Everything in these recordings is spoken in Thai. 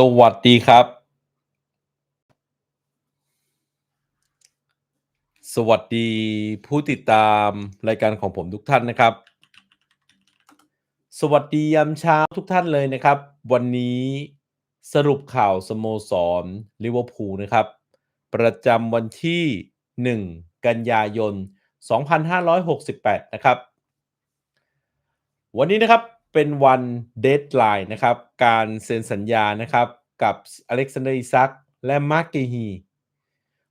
สวัสดีครับ สวัสดีผู้ติดตามรายการของผมทุกท่านนะครับ สวัสดียามเช้าทุกท่านเลยนะครับ วันนี้สรุปข่าวสโมสรลิเวอร์พูลนะครับ ประจำวันที่ 1 กันยายน 2568 นะครับ วันนี้นะครับ เป็นวันเดทไลน์นะครับ การเซ็นสัญญานะครับกับอเล็กซานเดอร์อิซักและมาร์กเกฮี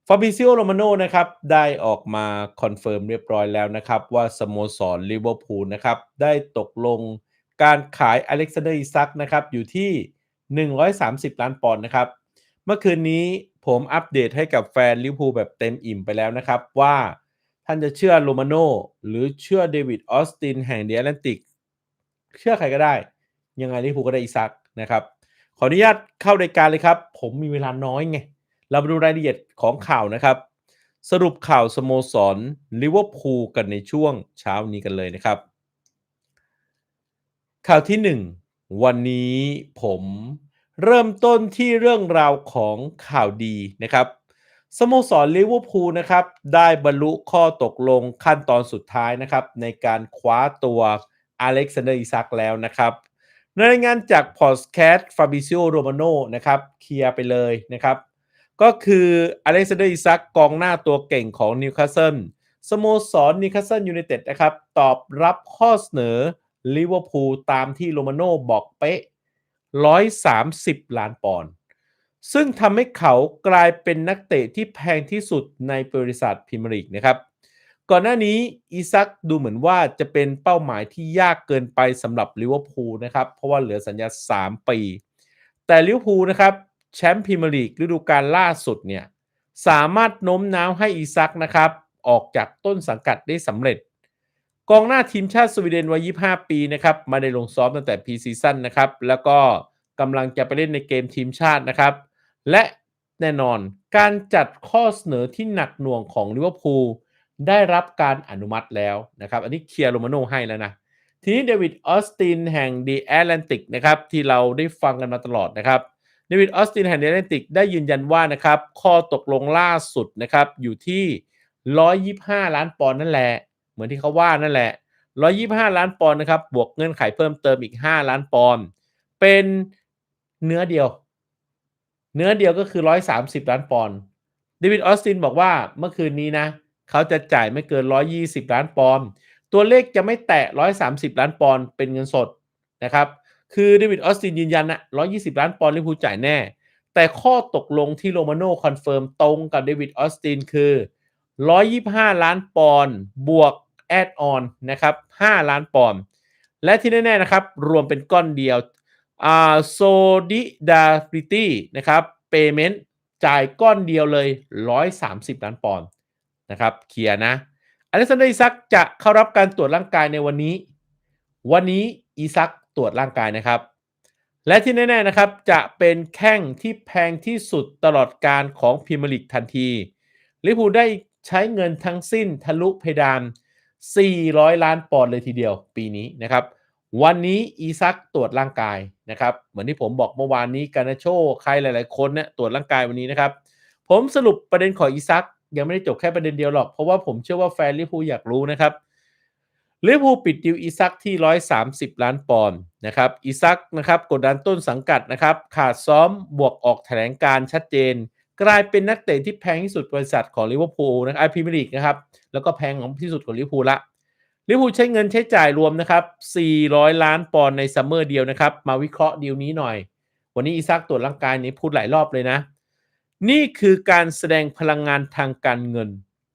ฟาบิซิโอโรมาโนนะครับได้ออกมาคอนเฟิร์มเรียบร้อยแล้วนะครับ ว่าสโมสรลิเวอร์พูลนะครับได้ตกลงการขายอเล็กซานเดอร์อิซักนะครับอยู่ที่ 130 ล้านปอนด์นะครับ เมื่อคืนนี้ผมอัปเดตให้กับแฟนลิเวอร์พูลแบบเต็มอิ่มไปแล้วนะครับ ว่าท่านจะเชื่อโรมาโนหรือเชื่อเดวิดออสตินแห่งเดียแลนติก เชื่อใครก็ได้ ยังไงลิเวอร์พูลก็ได้อิซักนะครับ ขออนุญาตเข้ารายการเลยครับ ผมมีเวลาน้อยไง เรามาดูรายละเอียดของข่าวนะครับ สรุปข่าวสโมสรลิเวอร์พูลกันในช่วงเช้านี้กันเลยนะครับ ข่าวที่ 1 วันนี้ผมเริ่มต้นที่เรื่องราวของข่าวดีนะครับสโมสรลิเวอร์พูลนะครับ ได้บรรลุข้อตกลงขั้นตอนสุดท้ายนะครับ ในการคว้าตัว อเล็กซานเดอร์อิซักแล้วนะครับในรายงานจากพอดแคสต์ฟาบิซิโอโรมาโนนะครับเคลียร์ไปเลยนะครับ ก็คืออเล็กซานเดอร์อิซักกองหน้าตัวเก่งของนิวคาสเซิลสโมสรนิวคาสเซิลยูไนเต็ดนะครับ ตอบรับข้อเสนอลิเวอร์พูลตามที่โรมาโนบอกเป๊ะ 130 ล้านปอนด์ซึ่งทำให้เขากลายเป็นนักเตะที่แพงที่สุดในบริษัทพรีเมียร์ลีกนะครับ ก่อนหน้านี้อีซักดูเหมือนว่าจะเป็นเป้าหมายที่ยากเกินไปสำหรับลิเวอร์พูลนะครับ เพราะว่าเหลือสัญญา 3 ปี แต่ลิเวอร์พูลนะครับแชมป์พรีเมียร์ลีกฤดูกาลล่าสุดเนี่ยสามารถโน้มน้าวให้อีซักนะครับ ออกจากต้นสังกัดได้สำเร็จ กองหน้าทีมชาติสวีเดนวัย 25 ปีนะครับมาได้ลงซ้อมตั้งแต่พีซีซั่นนะครับ แล้วก็กำลังจะไปเล่นในเกมทีมชาตินะครับ และแน่นอนการจัดข้อเสนอที่หนักหน่วงของลิเวอร์พูล ได้รับการอนุมัติแล้วนะครับ อันนี้เคลียร์โรมาโนให้แล้วนะ ทีนี้เดวิดออสตินแห่งดีแอตแลนติกนะครับที่เราได้ฟังกันมาตลอดนะครับเดวิดออสตินแห่งดีแอตแลนติกได้ยืนยันว่านะครับข้อตกลงล่าสุดนะครับอยู่ที่ 125 ล้านปอนด์นั่นแหละ เหมือนที่เขาว่านั่นแหละ 125 ล้านปอนด์นะครับบวกเงื่อนไขเพิ่มเติมอีก 5 ล้านปอนด์เป็นเนื้อเดียว เนื้อเดียวก็คือ 130 ล้านปอนด์เดวิดออสตินบอกว่าเมื่อคืนนี้นะเเขาจะจ่ายไม่เกิน 120 ล้านปอนด์ตัวเลขจะไม่แตะ 130 ล้านปอนด์เป็นเงินสดนะครับคือเดวิดออสตินยืนยันนะ120 ล้านปอนด์ลิเวอร์พูลจ่ายแน่ แต่ข้อตกลงที่โรมาโน่คอนเฟิร์มตรงกับเดวิดออสตินคือ 125 ล้านปอนด์บวกแอดออนนะครับ5ล้านปอนด์และที่แน่ ๆ นะครับ รวมเป็นก้อนเดียวอ่าโซดิดาฟิตี้นะครับเปเมนต์จ่ายก้อนเดียวเลย 130 ล้านปอนด์ นะครับเคลียร์นะอเล็กซานเดอร์อิซักจะเข้ารับการตรวจร่างกายในวันนี้ วันนี้อิซักตรวจร่างกายนะครับ และที่แน่ๆนะครับจะเป็นแข้งที่แพงที่สุดตลอดการของพรีเมียร์ลีกทันทีลิเวอร์พูลได้ใช้เงินทั้งสิ้นทะลุเพดาน 400 ล้านปอนด์เลยทีเดียว ปีนี้นะครับ วันนี้อีซักตรวจร่างกายนะครับ เหมือนที่ผมบอกเมื่อวานนี้กานาโช ใครหลาย ๆ คนเนี่ยตรวจร่างกายวันนี้นะครับ ผมสรุปประเด็นของอีซัก ยังไม่ได้จบแค่ประเด็นเดียวหรอก เพราะว่าผมเชื่อว่าแฟนลิเวอร์พูลอยากรู้นะครับลิเวอร์พูลปิดดิวอีซักที่ 130 ล้านปอนด์นะครับอีซักนะครับกดดันต้นสังกัดนะครับขาดซ้อมบวกออกแถลงการชัดเจน กลายเป็นนักเตะที่แพงที่สุดบริษัทของลิเวอร์พูลนะไอพรีเมียร์ลีกนะครับแล้วก็แพงของที่สุดของลิเวอร์พูลละลิเวอร์พูลใช้เงินใช้จ่ายรวมนะครับ 400 ล้านปอนด์ในซัมเมอร์เดียวนะครับ มาวิเคราะห์ดีลนี้หน่อย วันนี้อีซักตรวจร่างกายนี้พูดหลายรอบเลยนะ นี่คือการแสดงพลังงานทางการเงิน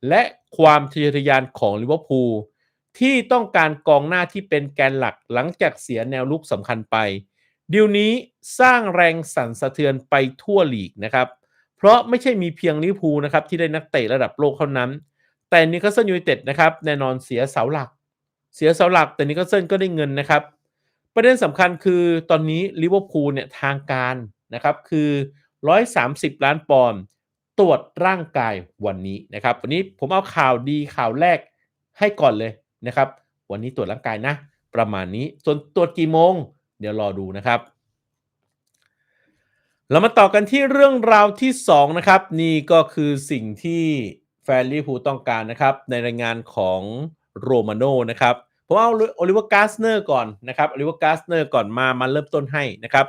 และความทะเยอทะยานของลิเวอร์พูลที่ต้องการกองหน้าที่เป็นแกนหลักหลังจากเสียแนวลุกสำคัญไปดีลนี้สร้างแรงสั่นสะเทือนไปทั่วลีกนะครับ เพราะไม่ใช่มีเพียงลิเวอร์พูลนะครับที่ได้นักเตะระดับโลกเท่านั้น แต่นิคาสเซิลยูไนเต็ดนะครับแน่นอนเสียเสาหลัก เสียเสาหลักแต่นิคาสเซิลก็ได้เงินนะครับ ประเด็นสำคัญคือตอนนี้ลิเวอร์พูลเนี่ยทางการนะครับคือ 130 ล้านปอนด์ตรวจร่างกายวันนี้นะครับ วันนี้ผมเอาข่าวดีข่าวแรกให้ก่อนเลยนะครับ วันนี้ตรวจร่างกายนะ ประมาณนี้ ส่วนตรวจกี่โมง เดี๋ยวรอดูนะครับ เรามาต่อกันที่เรื่องราวที่ 2 นะครับ นี่ก็คือสิ่งที่แฟนลิเวอร์พูต้องการนะครับ ในรายงานของโรมาโนนะครับผมเอาโอลิเวอร์กาสเนอร์ก่อนนะครับโอลิเวอร์กาสเนอร์ก่อนมามาเริ่มต้นให้นะครับ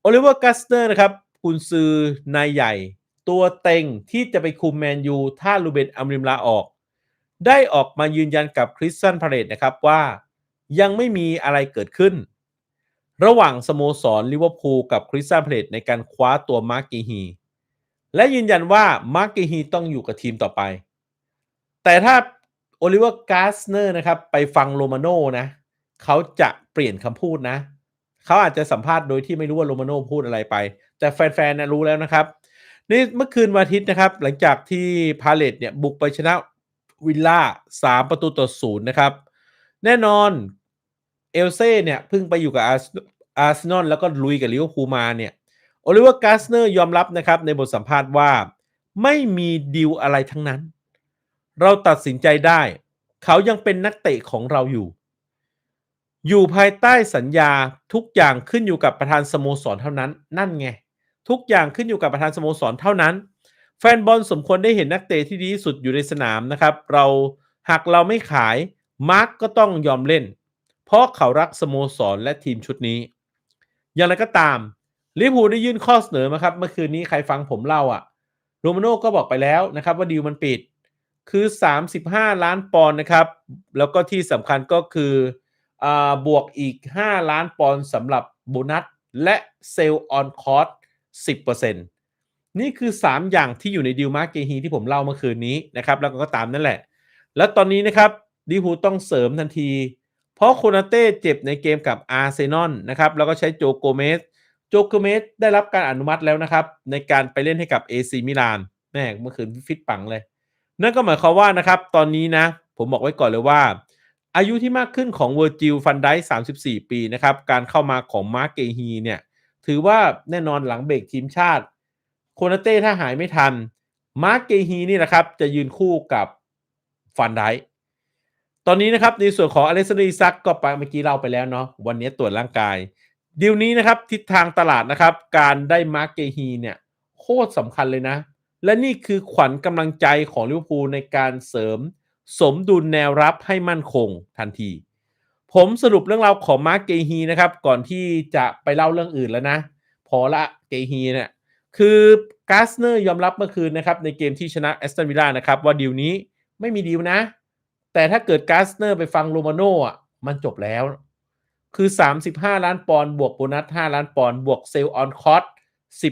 โอลิเวอร์กาสเนอร์นะครับ กุนซือนายใหญ่ ตัวเต็งที่จะไปคุมแมนยูถ้าลูเบนอัมริมลาออก ได้ออกมายืนยันกับคริสตันพาเรตนะครับว่ายังไม่มีอะไรเกิดขึ้น ระหว่างสโมสรลิเวอร์พูลกับคริสตันพาเรตในการคว้าตัวมาร์กิฮีและยืนยันว่ามาร์กิฮีต้องอยู่กับทีมต่อไป แต่ถ้าโอลิเวอร์กาสเนอร์นะครับไปฟังโรมาโน่นะเขาจะเปลี่ยนคำพูดนะ เขาอาจจะสัมภาษณ์โดยที่ไม่รู้ว่าโรมาโน่พูดอะไรไป แต่แฟนๆนะรู้แล้วนะครับในเมื่อคืนวันอาทิตย์นะครับ หลังจากที่พาเลตเนี่ยบุกไปชนะวิลล่า3ประตูต่อศูนย์นะครับ แน่นอนเอลเซ่เนี่ยเพิ่งไปอยู่กับอาร์เซนอลแล้วก็ลุยกับลิเวอร์พูลมาเนี่ยโอลิเวอร์กาสเนอร์ยอมรับนะครับ ในบทสัมภาษณ์ว่าไม่มีดีลอะไรทั้งนั้น เราตัดสินใจได้ เขายังเป็นนักเตะของเราอยู่ อยู่ภายใต้สัญญาทุกอย่างขึ้นอยู่กับประธานสโมสรเท่านั้นนั่นไง ทุกอย่างขึ้นอยู่กับประธานสโมสรเท่านั้น แฟนบอลสมควรได้เห็นนักเตะที่ดีที่สุดอยู่ในสนามนะครับ เราหากเราไม่ขายมาร์กก็ต้องยอมเล่น เพราะเขารักสโมสรและทีมชุดนี้ อย่างไรก็ตามลิเวอร์พูลได้ยื่นข้อเสนอมาครับ เมื่อคืนนี้ใครฟังผมเล่าอะโรมาโน่ก็บอกไปแล้วนะครับว่าดีลมันปิดคือ 35 ล้านปอนด์นะครับ แล้วก็ที่สำคัญก็คืออบวกอีก 5 ล้านปอนด์สำหรับโบนัส และเซลล์ออนคอร์ส 10%นี่คือ 3 อย่างที่อยู่ในดีลมาร์เกฮีที่ผมเล่าเมื่อคืนนี้นะครับ แล้วก็ตามนั่นแหละ แล้วตอนนี้นะครับลิเวอร์พูต้องเสริมทันที เพราะโคนาเต้เจ็บในเกมกับอาร์เซนอลนะครับแล้วก็ใช้โจโกเมสโจโกเมสได้รับการอนุมัติแล้วนะครับ ในการไปเล่นให้กับเอซีมิลานแม่เมื่อคืนฟิตปังเลย นั่นก็หมายความว่านะครับ ตอนนี้นะ ผมบอกไว้ก่อนเลยว่า อายุที่มากขึ้นของเวอร์จิลฟันได34ปีนะครับ การเข้ามาของมาร์เกฮีเนี่ย ถือว่าแน่นอนหลังเบรกทีมชาติ โคนาเต้ถ้าหายไม่ทัน มาร์เกฮีนี่นะครับ จะยืนคู่กับฟันไดตอนนี้นะครับในส่วนของอเล็กซานดรีซักก็ไปเมื่อกี้เล่าไปแล้วเนาะวันนี้ตรวจร่างกายดีลนี้นะครับทิศทางตลาดนะครับ การได้มาร์เกฮีเนี่ยโคตรสำคัญเลยนะ และนี่คือขวัญกำลังใจของลิเวอร์พูลในการเสริม สมดุลแนวรับให้มั่นคงทันที ผมสรุปเรื่องราวของมาร์กเกฮีนะครับ ก่อนที่จะไปเล่าเรื่องอื่นแล้วนะ พอละเกฮีเนี่ยคือกาสเนอร์ยอมรับเมื่อคืนนะครับ ในเกมที่ชนะแอสตันวิลล่านะครับ ว่าดีลนี้ไม่มีดีลนะ แต่ถ้าเกิดกาสเนอร์ไปฟังโรมาโน่อะมันจบแล้ว คือ 35 ล้านปอนด์บวกโบนัส 5 ล้านปอนด์บวกเซลล์ออนคอร์ส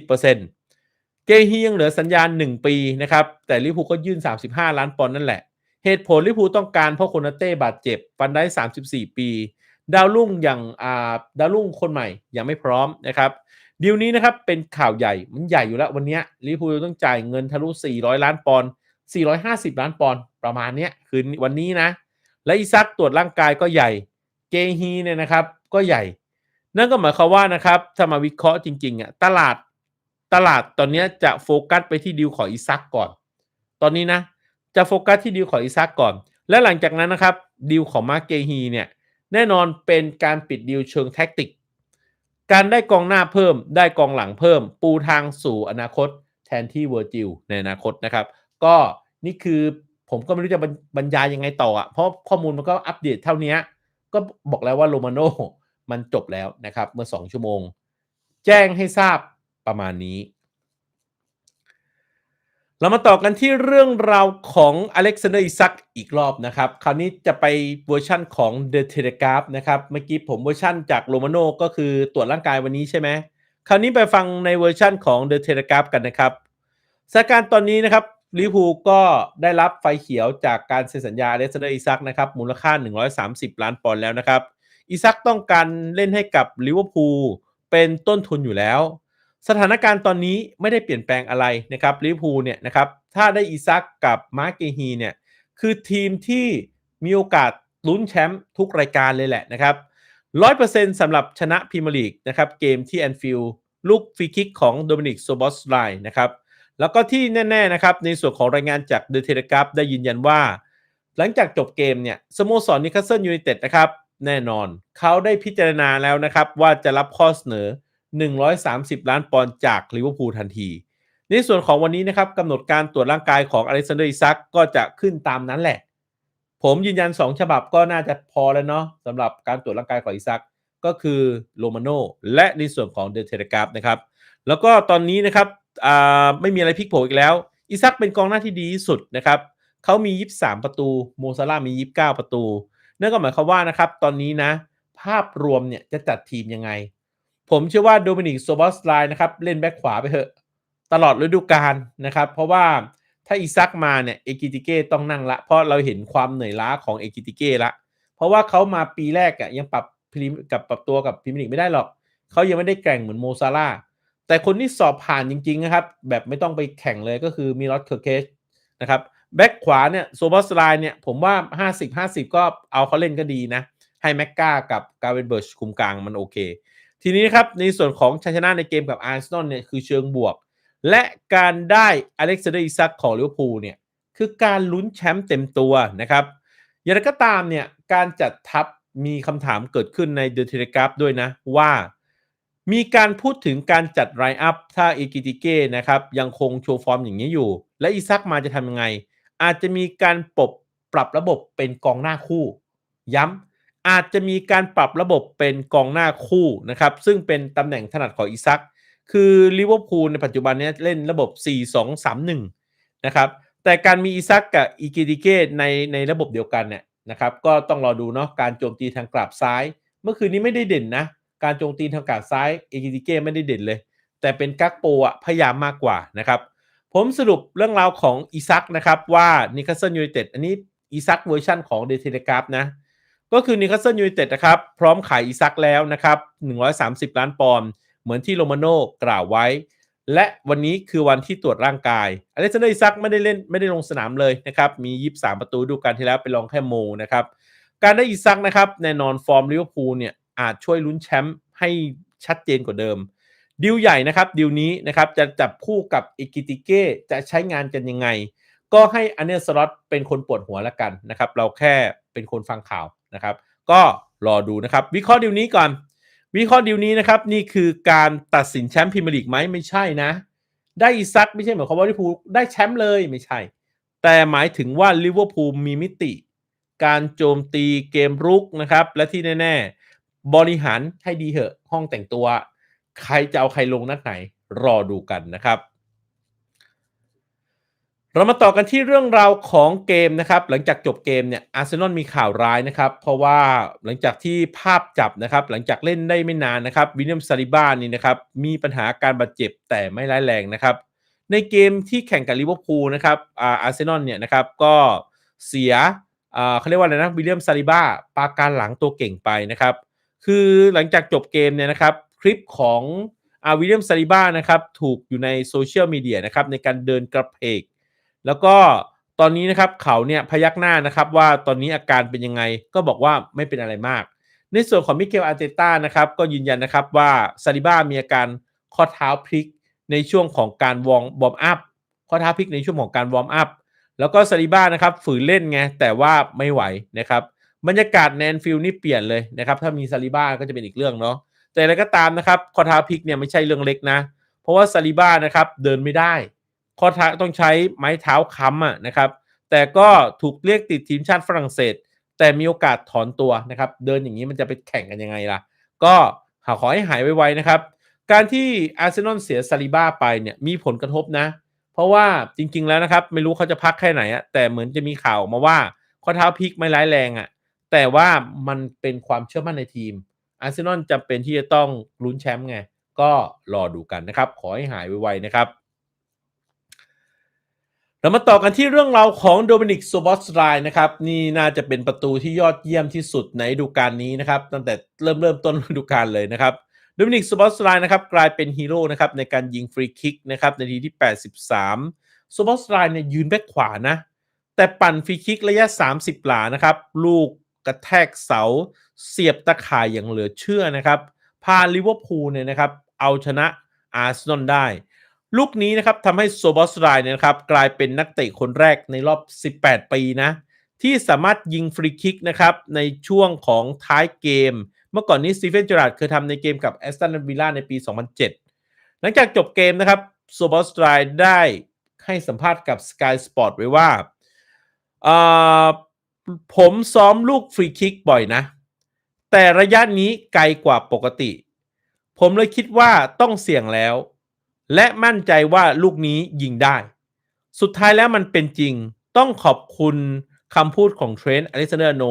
10%เกฮียังเหลือสัญญาณ 1 ปีนะครับ แต่ลิเวอร์พูก็ยื่น 35 ล้านปอนด์นั่นแหละ เหตุผลลิพูต้องการเพราะโคนาเต้บาดเจ็บฟันได้ 34 ปี ดาวรุ่งอย่างอ่าดาวรุ่งคนใหม่ยังไม่พร้อมนะครับดีลนี้นะครับเป็นข่าวใหญ่มันใหญ่อยู่แล้ววันนี้ลิพูต้องจ่ายเงินทะลุ 400 ล้านปอนด์450 ล้านปอนด์ประมาณนี้คือวันนี้นะ และอีซักตรวจร่างกายก็ใหญ่เกฮีเนี่ยนะครับก็ใหญ่ นั่นก็หมายความว่านะครับถ้ามาวิเคราะห์จริงๆอะตลาดตลาดตอนนี้จะโฟกัสไปที่ดีลของอีซักก่อน ตอนนี้นะ จะโฟกัสที่ดีลของอีซักก่อน และหลังจากนั้นนะครับดีลของมาร์เกฮีเนี่ยแน่นอนเป็นการปิดดีลเชิงแท็กติก การได้กองหน้าเพิ่ม ได้กองหลังเพิ่ม ปูทางสู่อนาคต แทนที่เวอร์จิลในอนาคตนะครับ ก็นี่คือผมก็ไม่รู้จะบรรยายยังไงต่ออะเพราะข้อมูลมันก็อัปเดตเท่านี้ ก็บอกแล้วว่าโรมาโนมันจบแล้วนะครับ เมื่อ 2 ชั่วโมง แจ้งให้ทราบประมาณนี้ เรามาต่อกันที่เรื่องราวของอเล็กซานเดอร์อิซักอีกรอบนะครับ คราวนี้จะไปเวอร์ชั่นของ The Telegraph นะครับ เมื่อกี้ผมเวอร์ชั่นจากโรมาโนก็คือตรวจร่างกายวันนี้ใช่ไหม คราวนี้ไปฟังในเวอร์ชั่นของ The Telegraph กันนะครับสถานการณ์ตอนนี้นะครับลิเวอร์พูก็ได้รับไฟเขียวจากการเซ็นสัญญาอเล็กซานเดอร์อิซักนะครับมูลค่า 130 ล้านปอนด์แล้วนะครับอิซักต้องการเล่นให้กับลิเวอร์พูลเป็นต้นทุนอยู่แล้ว สถานการณ์ตอนนี้ไม่ได้เปลี่ยนแปลงอะไรนะครับลิเวอร์พูลเนี่ยนะครับถ้าได้อิซักกับมาร์เกฮีเนี่ยคือทีมที่มีโอกาสลุ้นแชมป์ทุกรายการเลยแหละนะครับร้อยเปอร์เซ็นต์สำหรับชนะพรีเมียร์ลีกนะครับเกมที่แอนฟิลด์ลูกฟรีคิกของโดมินิกโซบอสไลน์นะครับแล้วก็ที่แน่ๆนะครับในส่วนของรายงานจากเดอะเทเลกราฟได้ยืนยันว่า หลังจากจบเกมเนี่ยสโมสรนิคาสเซิลยูไนเต็ดนะครับแน่นอนเขาได้พิจารณาแล้วนะครับว่าจะรับข้อเสนอ 130 ล้านปอนด์จากลิเวอร์พูลทันที ในส่วนของวันนี้นะครับกำหนดการตรวจร่างกายของอเล็กซานเดอร์อิซักก็จะขึ้นตามนั้นแหละ ผมยืนยัน 2 ฉบับก็น่าจะพอแล้วเนาะสำหรับการตรวจร่างกายของอิซักก็คือโรมาโนและในส่วนของเดลเทเลกราฟนะครับ แล้วก็ตอนนี้นะครับไม่มีอะไรพลิกโผอีกแล้ว อิซักเป็นกองหน้าที่ดีที่สุดนะครับเขามี 23 ประตู โมซาร่ามี 29 ประตูนั่นก็หมายความว่านะครับตอนนี้นะ ภาพรวมเนี่ยจะจัดทีมยังไง ผมเชื่อว่าโดมินิกโซบอสไลน์นะครับ เล่นแบ็คขวาไปเถอะ ตลอดฤดูกาลนะครับ เพราะว่าถ้าอิซักมาเนี่ยเอกิติเก้ต้องนั่งละ เพราะเราเห็นความเหนื่อยล้าของเอกิติเก้ละ เพราะว่าเขามาปีแรกอะยังปรับพรีมกับปรับตัวกับพรีมียร์ลีกไม่ได้หรอก เขายังไม่ได้แกร่งเหมือนโมซาร่าแต่คนที่สอบผ่านจริงๆนะครับ แบบไม่ต้องไปแข่งเลยก็คือมีรอสเคอร์เคชนะครับแบ็คขวาเนี่ยโซบอสไลน์เนี่ยผมว่า 50 50 ก็เอาเขาเล่นก็ดีนะ ให้แม็กกากับกาเวนเบิร์ชคุมกลางมันโอเค ทีนี้ครับในส่วนของชัยชนะในเกมกับอาร์เซนอลเนี่ยคือเชิงบวก และการได้อเล็กซานเดอร์อิซักของลิเวอร์พูลเนี่ยคือการลุ้นแชมป์เต็มตัวนะครับอย่างไรก็ตามเนี่ยการจัดทัพมีคำถามเกิดขึ้นในเดอะเทเลกราฟด้วยนะว่ามีการพูดถึงการจัดไรอัพถ้าเอกิติเก้นะครับยังคงโชว์ฟอร์มอย่างนี้อยู่ และอิซักมาจะทำยังไง อาจจะมีการปรับปรับระบบเป็นกองหน้าคู่ ย้ำ อาจจะมีการปรับระบบเป็นกองหน้าคู่นะครับ ซึ่งเป็นตำแหน่งถนัดของอิซัก คือลิเวอร์พูลในปัจจุบันเนี้เล่นระบบ 4-2-3-1 นะครับ แต่การมีอิซักกับอีกิติเก้ในในระบบเดียวกันเนี่ยนะครับ ก็ต้องรอดูเนาะการโจมตีทางกลับซ้าย เมื่อคืนนี้ไม่ได้เด่นนะ การโจมตีทางกลับซ้ายเอกิติเกไม่ได้เด่นเลย แต่เป็นกักโปอะพยายามมากกว่านะครับผมสรุปเรื่องราวของอิซักนะครับว่านิคาสเซิลยูไนเต็ดอันนี้อิซักเวอร์ชันของเดเทเลกราฟนะ ก็คือนิคาสเซิลยูไนเต็ดนะครับ พร้อมขายอิซักแล้วนะครับ 130 ล้านปอนด์เหมือนที่โรมาโน่กล่าวไว้ และวันนี้คือวันที่ตรวจร่างกายอเล็กซานเดอร์อิซักไม่ได้เล่นไม่ได้ลงสนามเลยนะครับ มี 23 ประตูดูการที่แล้วไปลองแค่โมนะครับ การได้อิซักนะครับแน่นอนฟอร์มลิเวอร์พูลเนี่ยอาจช่วยลุ้นแชมป์ให้ชัดเจนกว่าเดิมดิวใหญ่นะครับดิวนี้นะครับจะจับคู่กับอิกิติเก้จะใช้งานกันยังไง ก็ให้อันเนอร์สล็อตเป็นคนปวดหัวแล้วกันนะครับ เราแค่เป็นคนฟังข่าว นะครับ ก็รอดูนะครับ วิเคราะห์ดิวนี้ก่อน วิเคราะห์ดิวนี้นะครับ นี่คือการตัดสินแชมป์พรีเมียร์ลีกไหมไม่ใช่นะ ได้อิซักไม่ใช่หมายความว่าลิเวอร์พูลได้แชมป์เลยไม่ใช่ แต่หมายถึงว่าลิเวอร์พูลมีมิติ การโจมตีเกมรุกนะครับ และที่แน่ๆ บริหารให้ดีเหอะห้องแต่งตัว ใครจะเอาใครลงนักไหน รอดูกันนะครับ เรามาต่อกันที่เรื่องราวของเกมนะครับ หลังจากจบเกมเนี่ยอาร์เซนอลมีข่าวร้ายนะครับ เพราะว่าหลังจากที่ภาพจับนะครับ หลังจากเล่นได้ไม่นานนะครับวินเนียมซาลิบ้านี่นะครับมีปัญหาการบาดเจ็บแต่ไม่ร้ายแรงนะครับ ในเกมที่แข่งกับลิเวอร์พูลนะครับอาร์เซนอลเนี่ยนะครับก็เสียเขาเรียกว่าอะไรนะวิลเลียมซาลิบ้าปาการหลังตัวเก่งไปนะครับ คือหลังจากจบเกมเนี่ยนะครับ คลิปของอาวิลเลียมซาลิบ้านะครับถูกอยู่ในโซเชียลมีเดียนะครับในการเดินกระเพก แล้วก็ตอนนี้นะครับเขาเนี่ยพยักหน้านะครับว่าตอนนี้อาการเป็นยังไงก็บอกว่าไม่เป็นอะไรมาก ในส่วนของมิเกลอาร์เตต้านะครับก็ยืนยันนะครับว่าซาลิบ้ามีอาการข้อเท้าพลิกในช่วงของการวอร์มวอร์มอัพข้อเท้าพลิกในช่วงของการวอร์มอัพแล้วก็ซาลิบ้านะครับฝืนเล่นไงแต่ว่าไม่ไหวนะครับบรรยากาศแนนฟิลนี่เปลี่ยนเลยนะครับถ้ามีซาลิบ้าก็จะเป็นอีกเรื่องเนาะแต่อะไรก็ตามนะครับข้อเท้าพลิกเนี่ยไม่ใช่เรื่องเล็กนะ เพราะว่าซาลิบ้านะครับเดินไม่ได้ ข้อเท้าต้องใช้ไม้เท้าค้ำอะนะครับ แต่ก็ถูกเรียกติดทีมชาติฝรั่งเศส แต่มีโอกาสถอนตัวนะครับ เดินอย่างนี้มันจะไปแข่งกันยังไงล่ะ ก็ขอให้หายไวๆนะครับ การที่อาร์เซนอลเสียซาลิบ้าไปเนี่ยมีผลกระทบนะ เพราะว่าจริงๆแล้วนะครับ ไม่รู้เขาจะพักแค่ไหนอะแต่เหมือนจะมีข่าวมาว่าข้อเท้าพลิกไม่ร้ายแรงอะแต่ว่ามันเป็นความเชื่อมั่นในทีมอาร์เซนอลจำเป็นที่จะต้องลุ้นแชมป์ไง ก็รอดูกันนะครับ ขอให้หายไวๆนะครับ เรามาต่อกันที่เรื่องราวของโดมินิกโซบอสไลน์นะครับ นี่น่าจะเป็นประตูที่ยอดเยี่ยมที่สุดในฤดูกาลนี้นะครับ ตั้งแต่เริ่มเริ่มต้นฤดูกาลเลยนะครับโดมินิกโซบอสไลน์นะครับกลายเป็นฮีโร่นะครับในการยิงฟรีคิกนะครับในทีที่ 83โซบอสไลน์เนี่ยยืนแบ็คขวานะ แต่ปั่นฟรีคิกระยะ 30 หลานะครับ ลูกกระแทกเสา เสียบตะข่ายอย่างเหลือเชื่อนะครับพาลิเวอร์พูลเนี่ยนะครับเอาชนะอาร์เซนอลได้ ลูกนี้นะครับทำให้โซบอสไลน์เนี่ยนะครับกลายเป็นนักเตะคนแรกในรอบ 18 ปีนะ ที่สามารถยิงฟรีคิกนะครับในช่วงของท้ายเกม เมื่อก่อนนี้สตีเฟนเจอราร์ดเคยทำในเกมกับแอสตันวิลล่าในปี 2007 หลังจากจบเกมนะครับโซบอสไตรได้ให้สัมภาษณ์กับ Sky Sport ไว้ว่า ผมซ้อมลูกฟรีคิกบ่อยนะ แต่ระยะนี้ไกลกว่าปกติ ผมเลยคิดว่าต้องเสี่ยงแล้ว และมั่นใจว่าลูกนี้ยิงได้ สุดท้ายแล้วมันเป็นจริง ต้องขอบคุณคำพูดของเทรนต์อเล็กซานเดอร์โน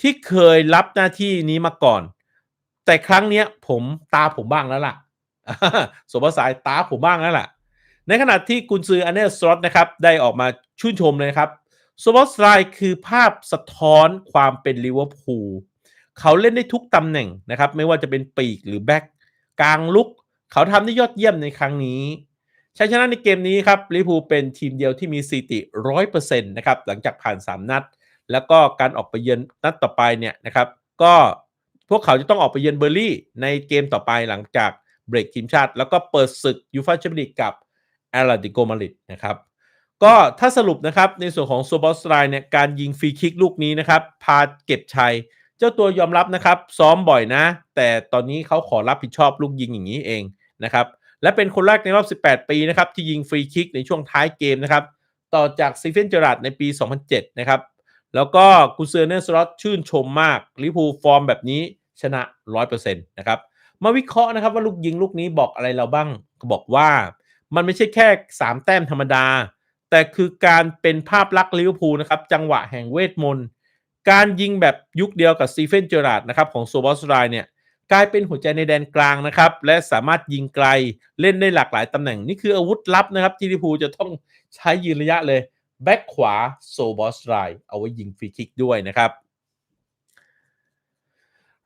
ที่เคยรับหน้าที่นี้มาก่อน แต่ครั้งนี้ผมตาผมบ้างแล้วล่ะสมภาษายตาผมบ้างแล้วล่ะ ในขณะที่กุนซืออันเนอร์สโตนะครับ ได้ออกมาชื่นชมเลยครับโซบอสไลคือภาพสะท้อนความเป็นลิเวอร์พูลเขาเล่นได้ทุกตำแหน่งนะครับ ไม่ว่าจะเป็นปีกหรือแบ็กกลางลุก เขาทำได้ยอดเยี่ยมในครั้งนี้ชัยชนะในเกมนี้ครับลิพูเป็นทีมเดียวที่มีสถิติร้อยเปอร์เซ็นต์นะครับหลังจากผ่าน 3 นัด แล้วก็การออกไปเยือนนัดต่อไปเนี่ยนะครับ ก็พวกเขาจะต้องออกไปเยือนเบอร์ลี่ในเกมต่อไปหลังจากเบรกทีมชาติ แล้วก็เปิดศึกยูฟาแชมเปี้ยนลีกกับแอตเลติโกมาริดนะครับ ก็ถ้าสรุปนะครับในส่วนของโซบอสไตรเนี่ยการยิงฟรีคิกลูกนี้นะครับ พาเก็บชัย เจ้าตัวยอมรับนะครับ ซ้อมบ่อยนะ แต่ตอนนี้เขาขอรับผิดชอบลูกยิงอย่างนี้เอง นะครับและเป็นคนแรกในรอบ 18 ปีนะครับที่ยิงฟรีคิกในช่วงท้ายเกมนะครับต่อจากซีเฟนเจอราร์ดในปี 2007 นะครับแล้วก็กูเซอร์เนสล็อตชื่นชมมากลิพูฟอร์มแบบนี้ชนะ 100%นะครับมาวิเคราะห์นะครับว่าลูกยิงลูกนี้บอกอะไรเราบ้างก็บอกว่ามันไม่ใช่แค่ 3 แต้มธรรมดา แต่คือการเป็นภาพลักษณ์ลิเวอร์พูลนะครับจังหวะแห่งเวทมนต์ การยิงแบบยุคเดียวกับสตีเฟนเจอราดนะครับของโซบอสไรเนี่ย กลายเป็นหัวใจในแดนกลางนะครับ และสามารถยิงไกลเล่นได้หลากหลายตำแหน่ง นี่คืออาวุธลับนะครับ ที่ลิร์พูจะต้องใช้ยืนระยะเลย แบ็คขวาโซบอสไตรเอาไว้ยิงฟรีคิกด้วยนะครับ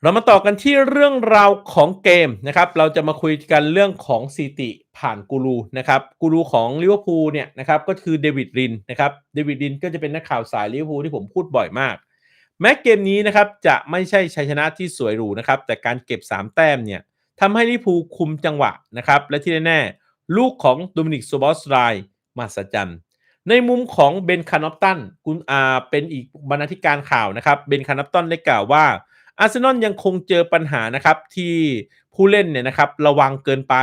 เรามาต่อกันที่เรื่องราวของเกมนะครับ เราจะมาคุยกันเรื่องของสิติผ่านกูรูนะครับ กูรูของลิเวอร์พูลเนี่ยนะครับก็คือเดวิดรินนะครับ เดวิดรินก็จะเป็นนักข่าวสายลิเวอร์พูลที่ผมพูดบ่อยมาก แม้เกมนี้นะครับจะไม่ใช่ชัยชนะที่สวยหรูนะครับ แต่การเก็บ 3 แต้มเนี่ยทำให้ลิพูคุมจังหวะนะครับ และที่แน่ๆลูกของโดมินิกโซบอสไตรมาสจันในมุมของเบนคานอปตันคุณอาเป็นอีกบรรณาธิการข่าวนะครับเบนคานอปตันได้กล่าวว่าอาร์เซนอลยังคงเจอปัญหานะครับที่ผู้เล่นเนี่ยนะครับระวังเกินไป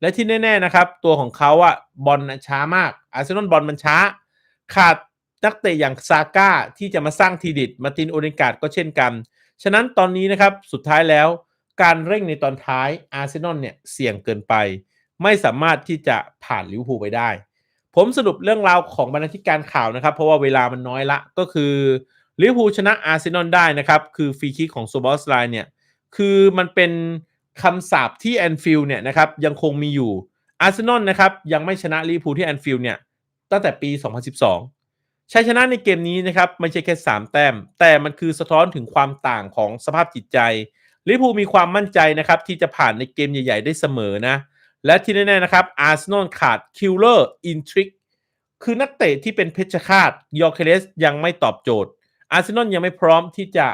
และที่แน่ ๆนะครับ ตัวของเขาอะบอลช้ามากอาร์เซนอลบอลมันช้า ขาด นักเตะอย่างซาก้าที่จะมาสร้างทีดิตมาตินโอเดนการ์ดก็เช่นกัน ฉะนั้นตอนนี้นะครับสุดท้ายแล้วการเร่งในตอนท้ายอาร์เซนอลเนี่ยเสี่ยงเกินไป ไม่สามารถที่จะผ่านลิเวอร์พูลไปได้ ผมสรุปเรื่องราวของบรรณาธิการข่าวนะครับ เพราะว่าเวลามันน้อยละก็คือลิเวอร์พูลชนะอาร์เซนอลได้นะครับ คือฟรีคิกของโซบอสไลน์เนี่ยคือมันเป็นคำสาปที่แอนฟิลด์เนี่ยนะครับยังคงมีอยู่อาร์เซนอลนะครับยังไม่ชนะลิเวอร์พูลที่แอนฟิลด์เนี่ยตั้งแต่ปี 2012 ชัยชนะในเกมนี้นะครับไม่ใช่แค่ 3 แต้ม แต่มันคือสะท้อนถึงความต่างของสภาพจิตใจลิเวอร์พูลมีความมั่นใจนะครับที่จะผ่านในเกมใหญ่ ๆ ได้เสมอนะ และที่แน่ๆนะครับอาร์เซนอลขาดคิลเลอร์อินทริกคือนักเตะที่เป็นเพชฌฆาตยอร์เคเลสยังไม่ตอบโจทย์ อาร์เซนอลยังไม่พร้อมที่จะ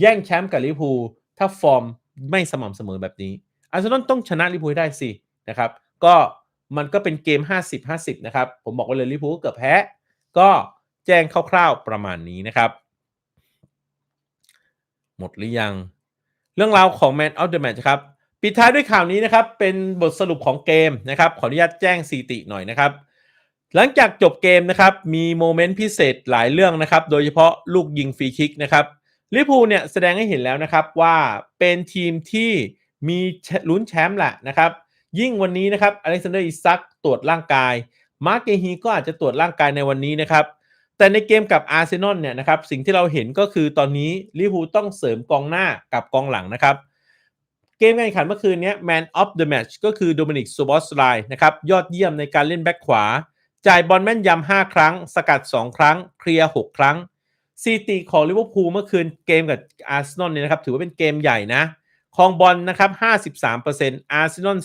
แย่งแชมป์กับลิเวอร์พูลถ้าฟอร์มไม่สม่ำเสมอแบบนี้ อาร์เซนอลต้องชนะลิเวอร์พูลได้สินะครับก็มันก็เป็นเกม 50-50 นะครับ ผมบอกไว้เลยลิเวอร์พูลเกือบแพ้ก็ แจ้งคร่าวๆประมาณนี้นะครับ หมดหรือยัง เรื่องราวของ Man of the Match ครับ ปิดท้ายด้วยข่าวนี้นะครับ เป็นบทสรุปของเกมนะครับ ขออนุญาตแจ้งสถิติหน่อยนะครับ หลังจากจบเกมนะครับ มีโมเมนต์พิเศษหลายเรื่องนะครับ โดยเฉพาะลูกยิงฟรีคิกนะครับลิพูเนี่ยแสดงให้เห็นแล้วนะครับว่าเป็นทีมที่มีลุ้นแชมป์แหละนะครับยิ่งวันนี้นะครับอเล็กซานเดอร์อิซักตรวจร่างกาย มาร์เกฮีก็อาจจะตรวจร่างกายในวันนี้นะครับ แต่ในเกมกับอาร์เซนอลเนี่ยนะครับสิ่งที่เราเห็นก็คือตอนนี้ลิเวอร์พูลต้องเสริมกองหน้ากับกองหลังนะครับ เกมการแข่งขันเมื่อคืนนี้ Man of the Match ก็คือโดมินิกซูบอสไลนะครับยอดเยี่ยมในการเล่นแบ็คขวา จ่ายบอลแม่นยำ5ครั้ง สกัด 2 ครั้ง เคลียร์6ครั้งสถิติของลิเวอร์พูลเมื่อคืนเกมกับอาร์เซนอลเนี่ยนะครับถือว่าเป็นเกมใหญ่นะครองบอลนะครับ53%อาร์เซนอล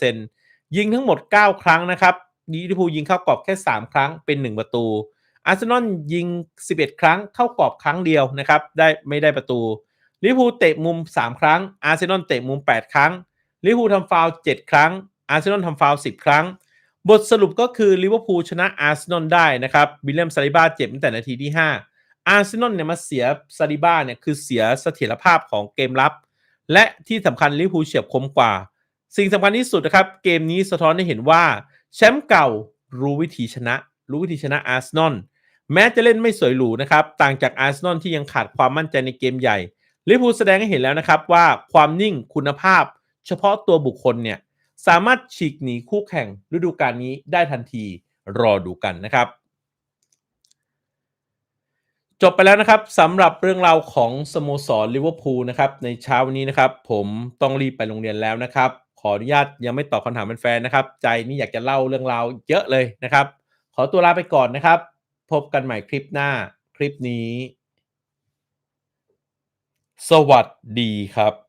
47%ยิงทั้งหมด 9 ครั้งนะครับลิเวอร์พูลยิงเข้ากรอบแค่ 3 ครั้งเป็น 1 ประตู อาร์เซนอลยิง 11 ครั้งเข้ากรอบครั้งเดียวนะครับได้ไม่ได้ประตูลิเวอร์พูลเตะมุม 3 ครั้ง อาร์เซนอลเตะมุม 8 ครั้งลิเวอร์พูลทำฟาวล์7ครั้ง อาร์เซนอลทำฟาวล์10 ครั้ง บทสรุปก็คือลิเวอร์พูลชนะอาร์เซนอลได้นะครับวิลเลียมซาลิบ้าเจ็บตั้งแต่นาทีที่ 5 อาร์เซนอลเนี่ยมาเสียซาลิบ้าเนี่ยคือเสียเสถียรภาพของเกมรับ และที่สำคัญลิเวอร์พูลเฉียบคมกว่า สิ่งสำคัญที่สุดนะครับเกมนี้สะท้อนให้เห็นว่าแชมป์เก่ารู้วิธีชนะ รู้วิธีชนะอาร์เซนอล แม้จะเล่นไม่สวยหรูนะครับ ต่างจากอาร์เซนอลที่ยังขาดความมั่นใจในเกมใหญ่ลิเวอร์พูลแสดงให้เห็นแล้วนะครับว่าความนิ่งคุณภาพ เฉพาะตัวบุคคลเนี่ยสามารถฉีกหนีคู่แข่งฤดูกาลนี้ได้ทันทีรอดูกันนะครับ จบไปแล้วนะครับสำหรับเรื่องราวของสโมสรลิเวอร์พูลนะครับในเช้าวันนี้นะครับ ผมต้องรีบไปโรงเรียนแล้วนะครับ ขออนุญาตยังไม่ตอบคำถามแฟนๆนะครับ ใจนี่อยากจะเล่าเรื่องราวเยอะเลยนะครับ ขอตัวลาไปก่อนนะครับ พบกันใหม่คลิปหน้าคลิปนี้ สวัสดีครับ